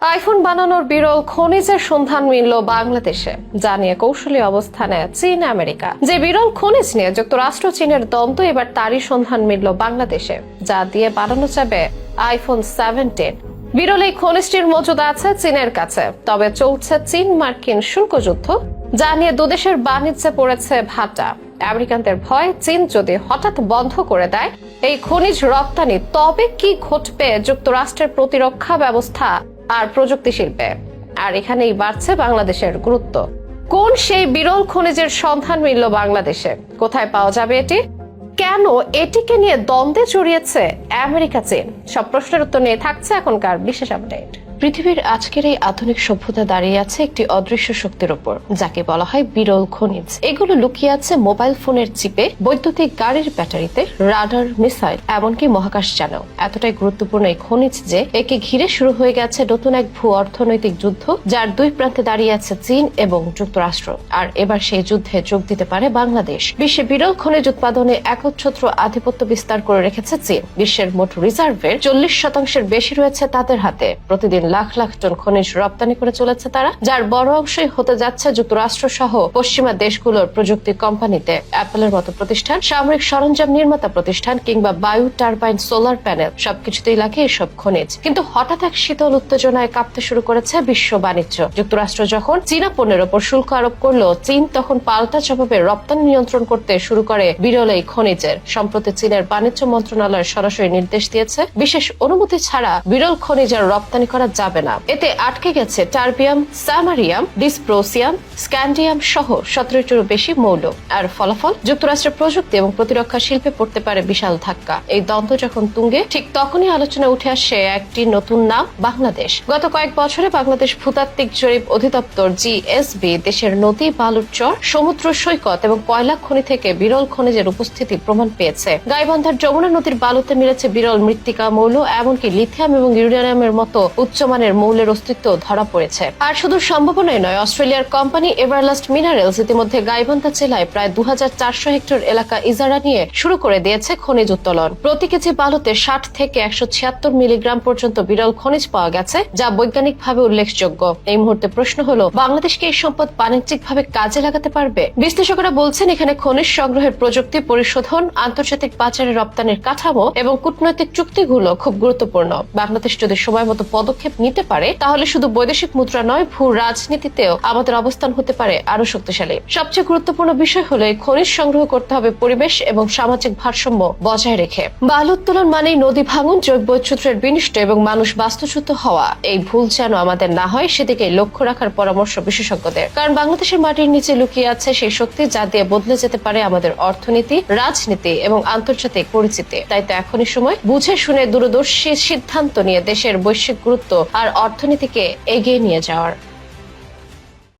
IPhone বানানোর বিরল খনিজের সন্ধান মিলল বাংলাদেশে। যা নিয়ে কৌশলী অবস্থানে চীন, আমেরিকা। যে বিরল খনিজ নিয়ে যুক্তরাষ্ট্র, চীনের দ্বন্দ্ব, এবার তারই সন্ধান মিলল বাংলাদেশে। যা দিয়ে বানানো যাবে আইফোন সেভেন্টিন। বিরল এই খনিজটির মজুদ আছে চীনের কাছে। তবে চলছে চীন মার্কিন শুল্ক যুদ্ধ যা নিয়ে দুদেশের বাণিজ্যে পড়েছে ভাটা। আমেরিকানদের ভয় চীন যদি হঠাৎ বন্ধ করে দেয়, এই খনিজ রপ্তানি তবে কি ঘটবে যুক্তরাষ্ট্রের প্রতিরক্ষা ব্যবস্থা আর প্রযুক্তি শিল্পে। আর এখানেই বাড়ছে বাংলাদেশের গুরুত্ব। কোন সেই বিরল খনিজের সন্ধান মিলল বাংলাদেশে? কোথায় পাওয়া যাবে এটি? কেন এটিকে নিয়ে দ্বন্দ্বে জড়িয়েছে আমেরিকা চীন সব প্রশ্নের উত্তর নিয়ে থাকছে এখনকার বিশেষ আপডেট। পৃথিবীর আজকের এই আধুনিক সভ্যতা দাঁড়িয়ে আছে একটি অদৃশ্য শক্তির উপর, যাকে বলা হয় বিরল খনিজ। এগুলো লুকিয়ে আছে মোবাইল ফোনের চিপে, বৈদ্যুতিক গাড়ির ব্যাটারিতে, রাডার, মিসাইল, এমনকি মহাকাশ জানাও এতটাই গুরুত্বপূর্ণ এই খনিজ যে একে ঘিরে শুরু হয়ে গেছে নতুন এক ভূ অর্থনৈতিক যুদ্ধ, যার দুই প্রান্তে দাঁড়িয়ে আছে চীন এবং যুক্তরাষ্ট্র। আর এবার সেই যুদ্ধে যোগ দিতে পারে বাংলাদেশ। বিশ্বে বিরল খনিজ উৎপাদনে একচ্ছত্র আধিপত্য বিস্তার করে রেখেছে চীন। বিশ্বের মোট রিজার্ভের চল্লিশ শতাংশের বেশি রয়েছে তাদের হাতে। প্রতিদিন লাখ লাখ টন খনিজ রপ্তানি করে চলেছে তারা, যার বড় অংশই হতে যাচ্ছে যুক্তরাষ্ট্র সহ পশ্চিমা দেশগুলোর প্রযুক্তি কোম্পানিতে অ্যাপলের মতো প্রতিষ্ঠান, সামরিক সরঞ্জাম নির্মাতা প্রতিষ্ঠান কিংবা বায়ু টারবাইন সোলার প্যানেল সবকিছুতেই লাগে এসব খনিজ। কিন্তু হঠাৎ এক শীতল উত্তেজনায় কাঁপতে শুরু করেছে বিশ্ব বাণিজ্য। যুক্তরাষ্ট্র যখন চীনা পণ্যের ওপর শুল্ক আরোপ করল, চীন তখন পাল্টা জবাবে রপ্তানি নিয়ন্ত্রণ করতে শুরু করে বিরল এই খনিজের। সম্প্রতি চীনের বাণিজ্য মন্ত্রণালয় সরাসরি নির্দেশ দিয়েছে, বিশেষ অনুমতি ছাড়া বিরল খনিজ আর রপ্তানি করা যাবে না। এতে আটকে গেছে টার্বিয়াম স্যামারিয়াম ডিসপ্রোসিয়াম, স্ক্যান্ডিয়াম সহ সতেরোটিরও বেশি মৌল। আর ফলাফল? যুক্তরাষ্ট্রের প্রযুক্তি এবং প্রতিরক্ষা শিল্পে পড়তে পারে বিশাল ধাক্কা। এই দ্বন্দ্ব যখন তুঙ্গে, ঠিক তখনই আলোচনা উঠে আসে একটি নতুন নাম, বাংলাদেশ। গত কয়েক বছরে বাংলাদেশ ভূতাত্ত্বিক জরিপ অধিদপ্তর জিএসবি দেশের নদী, বালুর চর, সমুদ্র সৈকত এবং কয়লা খনি থেকে বিরল খনিজের উপস্থিতি প্রমাণ পেয়েছে। গাইবান্ধার যমুনা নদীর বালুতে মিলেছে বিরল মৃত্তিকা মৌল, এমনকি লিথিয়াম এবং ইউরেনিয়ামের মতো উচ্চমানের মৌলের অস্তিত্ব ধরা পড়েছে। আর শুধু সম্ভাবনাই নয়, অস্ট্রেলিয়ার কোম্পানি এভারলাস্ট মিনারেলস ইতিমধ্যে গাইবান্ধা জেলায় প্রায় দু হেক্টর এলাকা ইজারা নিয়ে শুরু করে দিয়েছে খনিজ উত্তোলন। প্রতি কেজি বালুতে ষাট থেকে একশো ছিয়াত্তর মিলিগ্রাম পর্যন্ত বিরল খনিজ পাওয়া গেছে, যা বৈজ্ঞানিকভাবে উল্লেখযোগ্য। এই মুহূর্তে প্রশ্ন হলো, বাংলাদেশকে এই সম্পদ বাণিজ্যিকভাবে কাজে লাগাতে পারবে? বিশ্লেষকরা বলছেন, এখানে খনিজ সংগ্রহের প্রযুক্তি পরিশোধন, আন্তর্জাতিক বাজারে রপ্তানির কাঠামো এবং কূটনৈতিক চুক্তিগুলো খুব গুরুত্বপূর্ণ। বাংলাদেশ যদি সময় মতো পদক্ষেপ নিতে পারে, তাহলে শুধু বৈদেশিক মুদ্রা নয়, ভূ রাজনীতিতেও আমাদের অবস্থান হতে পারে আরও শক্তিশালী। সবচেয়ে গুরুত্বপূর্ণ বিষয় হলো খনিজ সংগ্রহ করতে হবে পরিবেশ এবং সামাজিক ভারসাম্য বজায় রেখে। বালু উত্তোলন মানেই নদী ভাঙন, জৈব বৈচিত্র্যের বিনিষ্ট এবং মানুষ বাস্তুচ্যুত হওয়া। এই ভুল যেন আমাদের না হয়, সেদিকে লক্ষ্য রাখার পরামর্শ বিশেষজ্ঞদের। কারণ বাংলাদেশের মাটির নিচে লুকিয়ে আছে সেই শক্তি যা দিয়ে বদলে যেতে পারে আমাদের অর্থনীতি, রাজনীতি এবং আন্তর্জাতিক পরিচিতি। তাই তো এখনই সময়, বুঝে শুনে দূরদর্শী সিদ্ধান্ত নিয়ে দেশের বৈশ্বিক গুরুত্ব আর অর্থনীতিকে এগিয়ে নিয়ে যাওয়ার।